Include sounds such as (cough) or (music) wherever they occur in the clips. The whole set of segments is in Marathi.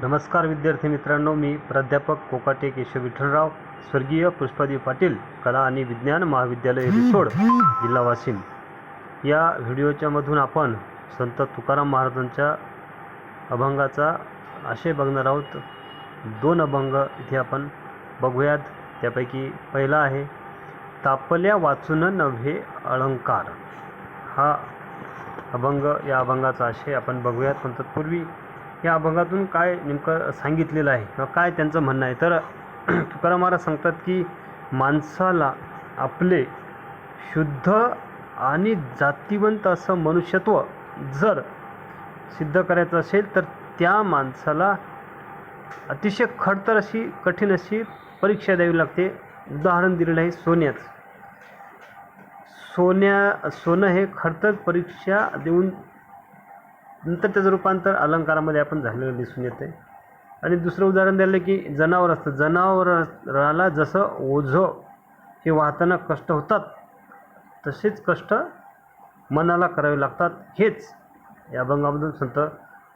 नमस्कार विद्यार्थी मित्रांनो मी प्राध्यापक कोकाटे केशव विठ्ठलराव स्वर्गीय पुष्पादेवी पाटील कला आणि विज्ञान महाविद्यालय रिसोड जिल्हा वाशिम. या व्हिडिओच्या मधून आपण संत तुकाराम महाराजांच्या अभंगाचा आशय बघणार आहोत. दोन अभंग इथे आपण बघूयात. त्यापैकी पहिला आहे तापल्या वाचून नव्हे अलंकार. हा अभंग या अभंगाचा आशय आपण बघूयात. पण तत्पूर्वी या अभंगातून काय नेमकं सांगितलेलं आहे किंवा काय त्यांचं म्हणणं आहे? तर (clears throat) तुकाराम महाराज सांगतात की माणसाला आपले शुद्ध आणि जातिवंत असं मनुष्यत्व जर सिद्ध करायचं असेल तर त्या माणसाला अतिशय खडतर अशी कठीण अशी परीक्षा द्यावी लागते. उदाहरण दिलेलं आहे सोन्याचं. सोन्या सोनं हे खडतर परीक्षा देऊन नंतर त्याचं रूपांतर अलंकारामध्ये आपण झालेलं दिसून येते आणि दुसरं उदाहरण द्यायला की जनावर असतं. जनावराला जसं ओझं हे वाहताना कष्ट होतात तसेच कष्ट मनाला करावे लागतात. हेच या अभंगामधून संत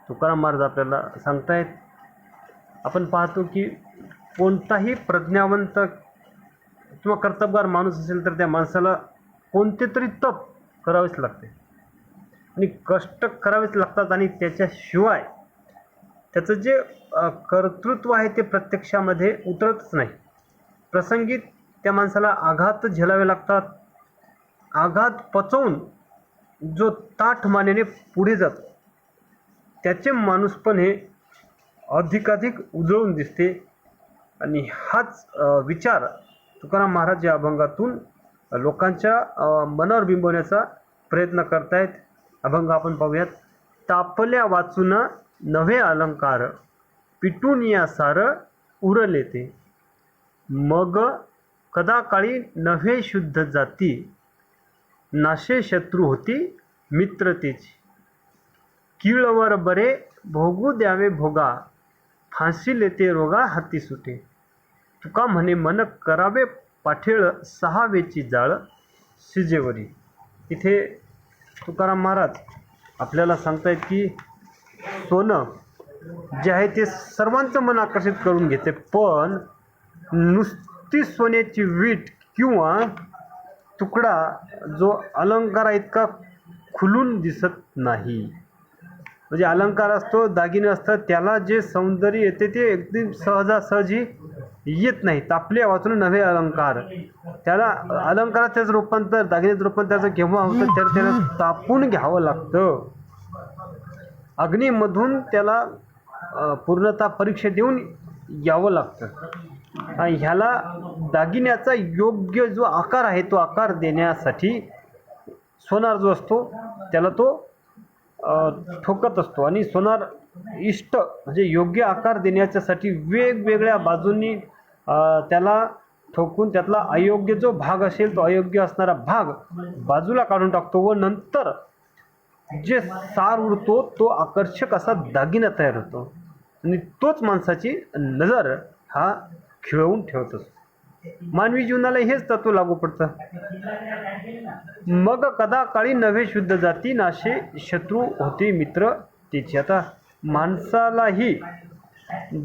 तुकाराम महाराज आपल्याला सांगतायत. आपण पाहतो की कोणताही प्रज्ञावंत किंवा कर्तबगार माणूस असेल तर त्या माणसाला कोणते तरी तप करावेच लागते. आणि कष्ट करावेच लागतात आणि त्याच्याशिवाय त्याचं जे कर्तृत्व आहे ते प्रत्यक्षामध्ये उतरतच नाही. प्रसंगी त्या माणसाला आघात झेलावे लागतात. आघात पचवून जो ताठ मानेने पुढे जातो. त्याचे माणूसपण हे अधिकाधिक उजळून दिसते. आणि हाच विचार तुकाराम महाराज या अभंगातून लोकांच्या मनावर बिंबवण्याचा प्रयत्न करतायत. अभंग आपण पाहूयात. तापल्या वाचून नव्हे अलंकार पिटून या सार उरले ते. मग कदाकाळी नव्हे शुद्ध जाती नाशे शत्रू होती मित्रतेची कीळवर बरे भोगू द्यावे भोगा फाशी लेते रोगा हाती सुटे. तुका म्हणे मन करावे पाठेळ सहावेची जाळ शिजेवरी इथे तुकाराम महाराज आपल्याला सांगतायत की सोनं जे आहे ते सर्वांचं मन आकर्षित करून घेते पण नुसती सोन्याची वीट किंवा तुकडा जो अलंकारा इतका खुलून दिसत नाही. म्हणजे अलंकार असतो दागिने असतात त्याला जे सौंदर्य येते ते एकदम सहजासहजी येत नाही. तापले वाचून नव्हे अलंकार. त्याला अलंकाराचं रूपांतर दागिन्याचं रूपांतराचं केव्हा होतं तर त्याला तापून घ्यावं लागतं. अग्नीमधून त्याला पूर्णता पूर्णतः परीक्षा देऊन यावं लागतं. आणि ह्याला दागिन्याचा योग्य जो आकार आहे तो आकार देण्यासाठी सोनार जो असतो त्याला तो ठोकत असतो. आणि सोनार इष्ट म्हणजे योग्य आकार देण्याच्यासाठी वेगवेगळ्या बाजूंनी त्याला ठोकून त्यातला अयोग्य जो भाग असेल तो अयोग्य असणारा भाग बाजूला काढून टाकतो व नंतर जे सार उरतो तो आकर्षक असा दागिना तयार होतो. आणि तोच माणसाची नजर हा खिळवून ठेवत असतो. मानवी जीवनाला हेच तत्व लागू पडतं. मग कदा काळी नव्हे शुद्ध जाती नाशे शत्रू होते मित्र तिचे. आता माणसालाही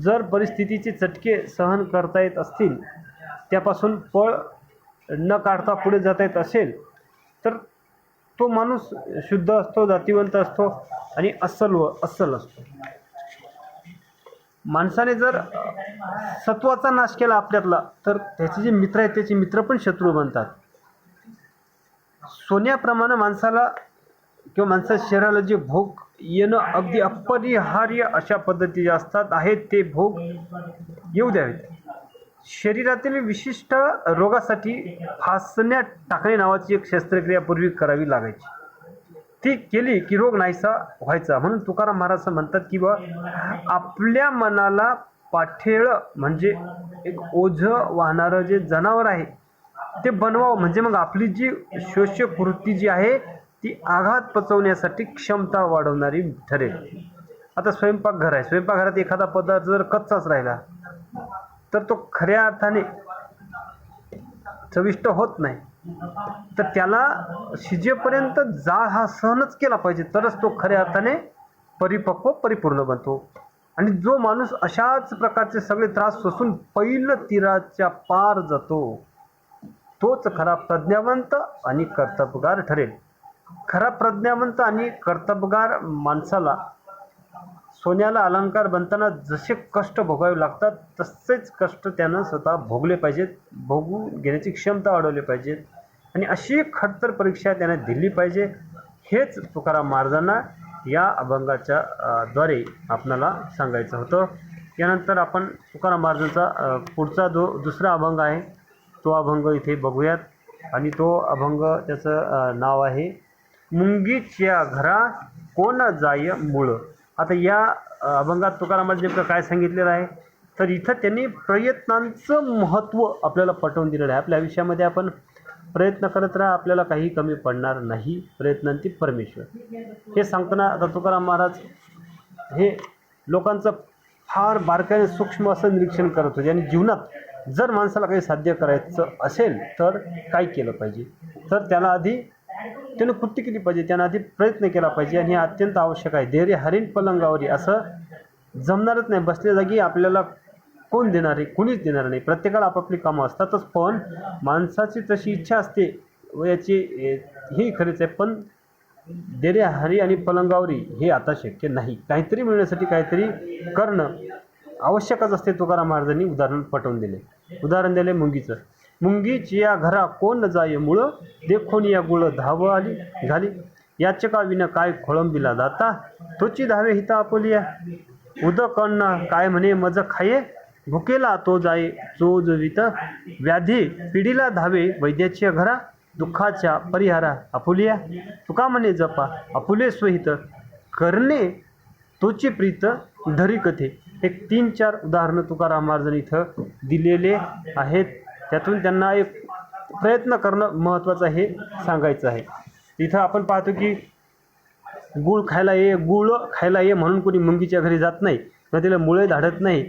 जर परिस्थितीचे चटके सहन करता येत असतील त्यापासून पळ न काढता पुढे जाता येत असेल तर तो माणूस शुद्ध असतो जातिवंत असतो आणि अस्सल व अस्सल असतो. माणसाने जर सत्वाचा नाश केला आपल्यातला तर त्याचे जे मित्र आहेत त्याचे मित्र पण शत्रू बनतात. सोन्याप्रमाणे माणसाला किंवा माणसाच्या शरीराला जे भोग येणं अगदी अपरिहार्य अशा पद्धतीचे असतात आहेत ते भोग येऊ द्यावेत. शरीरातील विशिष्ट रोगासाठी फासण्या टाकणे नावाची एक शस्त्रक्रिया पूर्वी करावी लागायची. ती केली की रोग नाहीसा व्हायचा. म्हणून तुकाराम महाराज म्हणतात की बा आपल्या मनाला पाठेळ म्हणजे एक ओझं वाहणारं जे जनावर आहे ते बनवावं. म्हणजे मग आपली जी शोष्यकृती जी आहे ती आघात पचवण्यासाठी क्षमता वाढवणारी ठरेल. आता स्वयंपाकघर आहे. स्वयंपाकघरात एखादा पदार्थ जर कच्चाच राहिला तर तो खऱ्या अर्थाने चविष्ट होत नाही. तर त्याला शिजेपर्यंत जाळ हा सहनच केला पाहिजे. तरच तो खऱ्या अर्थाने परिपक्व परिपूर्ण बनतो. आणि जो माणूस अशाच प्रकारचे सगळे त्रास सोसून पहिलं तीराच्या पार जातो तोच खरा प्रज्ञावंत आणि कर्तबगार ठरेल. खरा प्रज्ञावंत आणि कर्तबगार माणसाला सोन्याला अलंकार बनताना जसे कष्ट भोगावे लागतात तसेच कष्ट त्यानं स्वतः भोगले पाहिजेत भोगू घेण्याची क्षमता वाढवली पाहिजेत आणि अशी खडतर परीक्षा त्यानं दिली पाहिजे. हेच तुकाराम महाराजांना या अभंगाच्या द्वारे आपणाला सांगायचं होतं. यानंतर आपण तुकाराम महाराजांचा पुढचा जो दुसरा अभंग आहे. तो अभंग इथे बघूयात. आणि तो अभंग त्याचं नाव आहे मुंगीच्या घरा कोण जाय मुळं? आता या अभंगात तुकारामाने नेमकं काय सांगितलेलं आहे? तर इथं त्यांनी प्रयत्नांचं महत्त्व आपल्याला पटवून दिलेलं आहे. आपल्या आयुष्यामध्ये आपण प्रयत्न करत राहा आपल्याला काही कमी पडणार नाही. प्रयत्नांती परमेश्वर. हे सांगताना आता तुकाराम महाराज हे लोकांचं फार बारकाईने सूक्ष्म असं निरीक्षण करत होते. आणि जीवनात जर माणसाला काही साध्य करायचं असेल तर काय केलं पाहिजे? तर त्याला आधी त्यानं कृती केली पाहिजे त्यानं आधी प्रयत्न केला पाहिजे आणि हे अत्यंत आवश्यक आहे. धैर्य हरिण पलंगावरी असं जमणारच नाही. बसल्या जागी आपल्याला कोण देणार आहे? कुणीच देणार नाही. प्रत्येकाला आपापली कामं असतातच पण माणसाची तशी इच्छा असते व याची हे खरेच आहे पण देरे हरी आणि पलंगावरी हे आता शक्य नाही. काहीतरी मिळण्यासाठी काहीतरी करणं आवश्यकच असते तुकाराम महाराजांनी उदाहरण पटवून दिले. उदाहरण दिले मुंगीचं. मुंगीची या घरा कोण जाय मुळं? देखून या गुळ धाव आली घाली. याचका विन काय खोळंबिला जाता? तोची धावे हिता आपोलिया. उदक अन्न काय म्हणे मज खाये? भुकेला तो जाय चोजवित व्याधी पिढीला धावे वैद्याच्या घरा दुःखाच्या परिहारा अपुलिया तुका म्हणे जपा अपुले स्वहित करणे तोची प्रीत धरी कथे. एक तीन चार उदाहरणं तुकाराम महाराजांनी इथं दिलेले आहेत. त्यातून त्यांना एक प्रयत्न करणं महत्त्वाचं हे सांगायचं आहे. इथं आपण पाहतो की गुळ खायला ये गुळ खायला ये म्हणून कोणी मुंगीच्या घरी जात नाही किंवा तिला मुळे धाडत नाही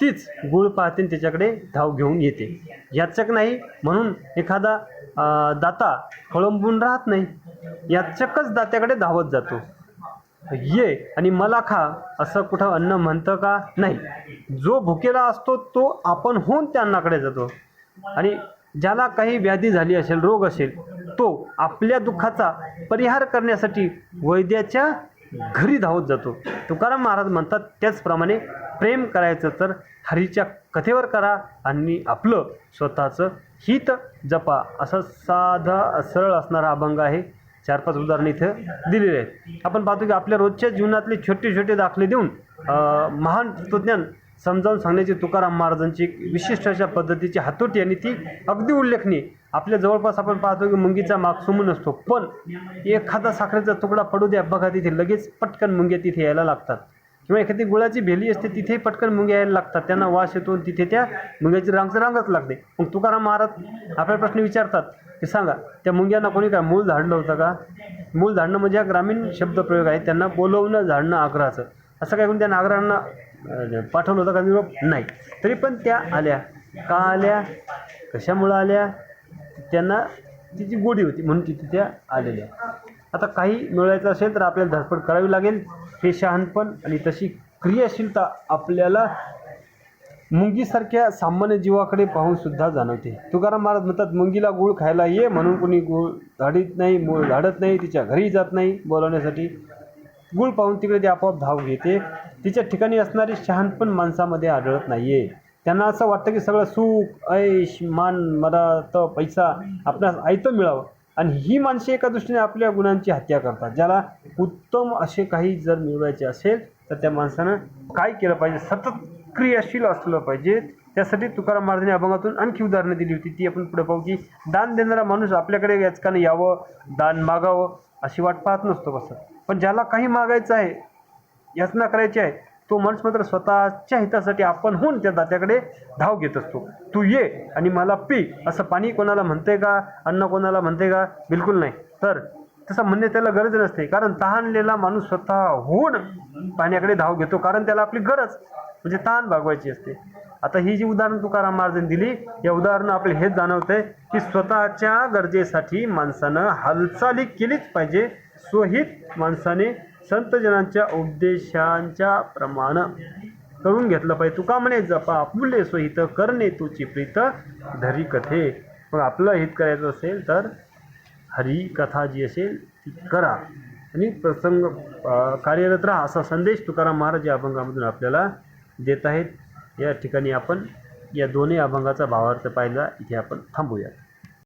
तीच गुळ पाहते आणि त्याच्याकडे धाव घेऊन येते. याचक नाही म्हणून एखादा दाता खोळंबून राहत नाही याचकच दात्याकडे धावत जातो. ये आणि मला खा असं कुठं अन्न म्हणतं का? नाही. जो भुकेला असतो तो आपण होऊन त्या अन्नाकडे जातो. आणि ज्याला काही व्याधी झाली असेल रोग असेल तो आपल्या दुःखाचा परिहार करण्यासाठी वैद्याच्या घरी धावत जातो. तुकाराम महाराज म्हणतात त्याचप्रमाणे प्रेम करायचं तर हरीच्या कथेवर करा आणि आपलं स्वतःचं हित जपा. असं साधा सरळ असणारा अभंग आहे. चार पाच उदाहरणं इथं दिलेले आहेत. आपण पाहतो की आपल्या रोजच्या जीवनातले छोटे छोटे दाखले देऊन महान तत्वज्ञान समजावून सांगण्याची तुकाराम महाराजांची एक विशिष्ट अशा पद्धतीची हातोटी आणि ती अगदी उल्लेखनीय. आपल्या जवळपास आपण पाहतो की मुंगीचा माग सुमून असतो पण एखादा साखरेचा तुकडा पडू द्या बघा तिथे लगेच पटकन मुंग्या तिथे यायला लागतात. किंवा एखादी गुळाची भेली असते तिथेही पटकन मुंग्या यायला लागतात. त्यांना वास येतो तिथे त्या मुंग्याची रांग रांगच लागते. मग तुकाराम महाराज आपल्या प्रश्न विचारतात की सांगा त्या मुंग्यांना कोणी काय मूल झाडलं होतं का? मूल झाडणं म्हणजे हा ग्रामीण शब्दप्रयोग आहे. त्यांना बोलवणं झाडणं आग्रहाचं. असं काय करून त्या नागरांना पाठवलं होतं का निरोप नाही. तरी पण त्या आल्या. का आल्या? कशामुळं आल्या? त्यांना तिची गोडी होती म्हणून तिथे त्या आलेल्या आता काही मिळवायचं असेल तर आपल्याला धडपड करावी लागेल. हे शहाणपण आणि तशी क्रियाशीलता आपल्याला मुंगीसारख्या सामान्य जीवाकडे पाहून सुद्धा जाणवते. तुकाराम महाराज म्हणतात मुंगीला गुळ खायला ये म्हणून कोणी गुळ झाडीत नाही मूळ झाडत नाही तिच्या घरी जात नाही बोलवण्यासाठी. गुळ पाहून तिकडे ते आपोआप धाव घेते. तिच्या ठिकाणी असणारी शहाणपण माणसामध्ये आढळत नाही आहे त्यांना असं वाटतं की सगळं सुख ऐश मान मदत पैसा आपल्यास आयतं मिळावं. आणि ही माणसे एका दृष्टीने आपल्या गुणांची हत्या करतात. ज्याला उत्तम असे काही जर मिळवायचे असेल तर त्या माणसानं काय केलं पाहिजे? सतत क्रियाशील असलं पाहिजे. त्यासाठी तुकाराम महाराजांनी अभंगातून आणखी उदाहरणं दिली होती. ती आपण पुढे पाहू की दान देणारा माणूस आपल्याकडे याचकानं यावं दान मागावं अशी वाट पाहत नसतो कसं पण ज्याला काही मागायचं आहे याचना करायची आहे. तो माणूस मात्र स्वतःच्या हितासाठी आपण होऊन त्या दात्याकडे धाव घेत असतो. तू ये आणि मला पी. असं पाणी कोणाला म्हणते का? अन्न कोणाला म्हणते का? बिलकुल नाही. तर तसं म्हणणे त्याला गरज नसते. कारण तहानलेला माणूस स्वतः होऊन पाण्याकडे धाव घेतो. कारण त्याला आपली गरज म्हणजे तहान भागवायची असते. आता ही जी उदाहरणं तुकाराम महाराजांनी दिली या उदाहरणं आपले हेच जाणवतंय की स्वतःच्या गरजेसाठी माणसानं हालचाली केलीच पाहिजे. स्वहित माणसाने संतजनांच्या उपदेशांच्या प्रमाण करून घेतलं पाहिजे. तुका म्हणे जपा आपुले स्वहित करणे तुची प्रीत धरी कथे. मग आपलं हित करायचं असेल तर हरी कथा जी असेल ती करा. आणि प्रसंग कार्यरत राहा. असा संदेश तुकाराम महाराज या अभंगामधून आपल्याला देत आहेत. या ठिकाणी आपण या दोन्ही अभंगाचा भावार्थ पाहिला. इथे आपण थांबूया